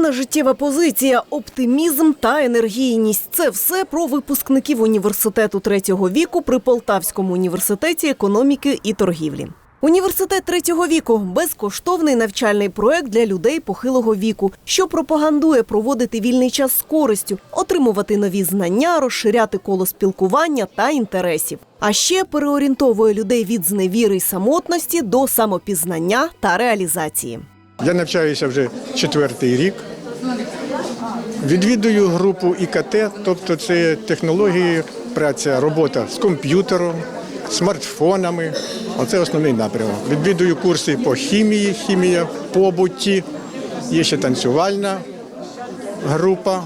Позитивна життєва позиція, оптимізм та енергійність це все про випускників університету третього віку при Полтавському університеті економіки і торгівлі. Університет третього віку безкоштовний навчальний проект для людей похилого віку, що пропагандує проводити вільний час з користю, отримувати нові знання, розширяти коло спілкування та інтересів. А ще переорієнтовує людей від зневіри й самотності до самопізнання та реалізації. Я навчаюся вже четвертий рік. Відвідую групу ІКТ, тобто це технології, праця, робота з комп'ютером, смартфонами. Оце основний напрямок. Відвідую курси по хімії, хімія, побуті. Є ще танцювальна група.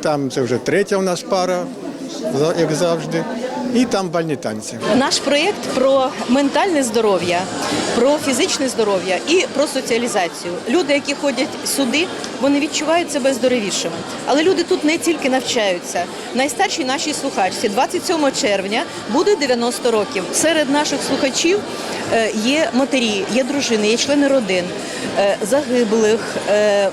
Там це вже третя у нас пара, як завжди. І там бальні танці. Наш проєкт про ментальне здоров'я, про фізичне здоров'я і про соціалізацію. Люди, які ходять сюди, вони відчувають себе здоровішими. Але люди тут не тільки навчаються. Найстаршій нашій слухачці 27 червня буде 90 років. Серед наших слухачів е, є матері, є дружини, є члени родин е, загиблих. е,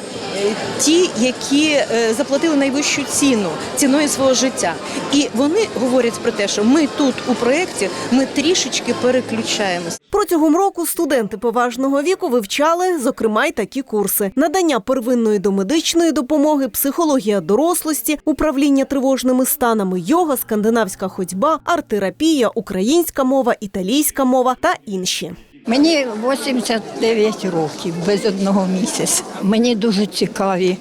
Ті, які заплатили найвищу ціну ціною свого життя, і вони говорять про те, що ми тут у проєкті ми трішечки переключаємось. Протягом року студенти поважного віку вивчали, зокрема, й такі курси: надання первинної домедичної допомоги, психологія дорослості, управління тривожними станами, йога, скандинавська ходьба, арт-терапія, українська мова, італійська мова та інші. Мені 89 років без одного місяця. Мені дуже цікаві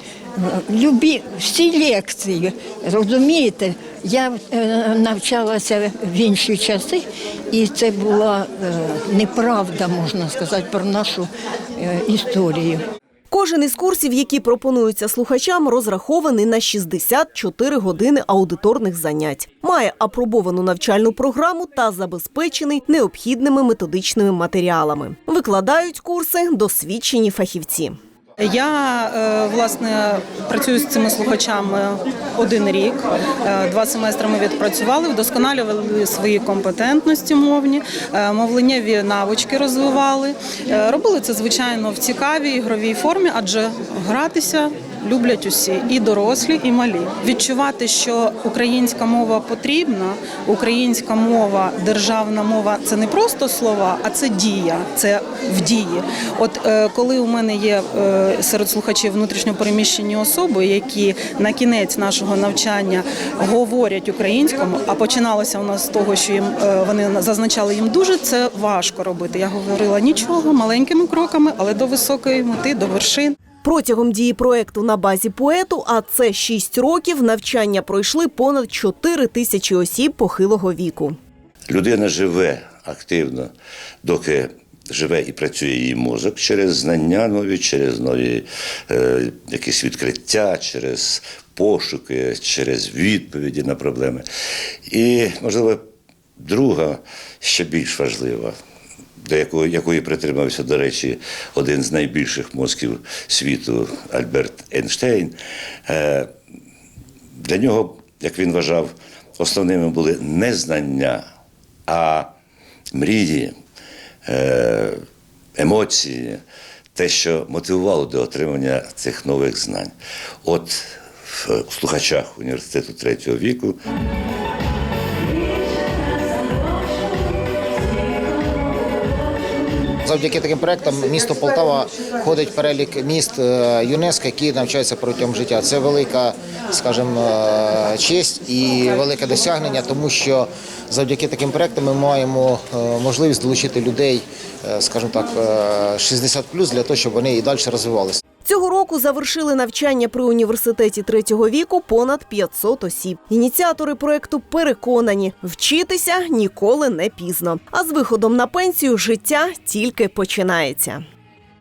любі всі лекції. Розумієте, я е, навчалася в інші часи, і це була е, неправда, можна сказати, про нашу е, історію. Кожен із курсів, які пропонуються слухачам, розрахований на 64 години аудиторних занять. Має апробовану навчальну програму та забезпечений необхідними методичними матеріалами. Викладають курси досвідчені фахівці. Я е, власне працюю з цими слухачами один рік. Е, Два семестри ми відпрацювали, вдосконалювали свої компетентності мовні, е, мовленнєві навички розвивали. Робили це звичайно в цікавій ігровій формі, адже гратися. Люблять усі і дорослі, і малі. Відчувати, що українська мова потрібна, українська мова, державна мова це не просто слова, а це дія, це в дії. От е, коли у мене є е, серед слухачів внутрішньопереміщені особи, які на кінець нашого навчання говорять українському, а починалося у нас з того, що їм е, вони зазначали їм дуже це важко робити. Я говорила нічого, маленькими кроками, але до високої мети, до вершин. Протягом дії проекту на базі поету, а це 6 років, навчання пройшли понад 4 тисячі осіб похилого віку. Людина живе активно, доки живе і працює її мозок через знання нові, через нові е, якісь відкриття, через пошуки, через відповіді на проблеми. І, можливо, друга ще більш важлива. До якої, якої притримався, до речі, один з найбільших мозків світу Альберт Ейнштейн. Е, для нього, як він вважав, основними були не знання, а мрії, е, емоції, те, що мотивувало до отримання цих нових знань. От в слухачах університету третього віку Завдяки таким проектам місто Полтава входить в перелік міст е, ЮНЕСКО, які навчаються протягом життя. Це велика, скажімо, е, честь і велике досягнення, тому що завдяки таким проектам ми маємо е, можливість долучити людей, скажімо так, е, 60 для того, щоб вони і далі розвивалися. Року завершили навчання при університеті третього віку понад 500 осіб. Ініціатори проекту переконані, вчитися ніколи не пізно. А з виходом на пенсію життя тільки починається.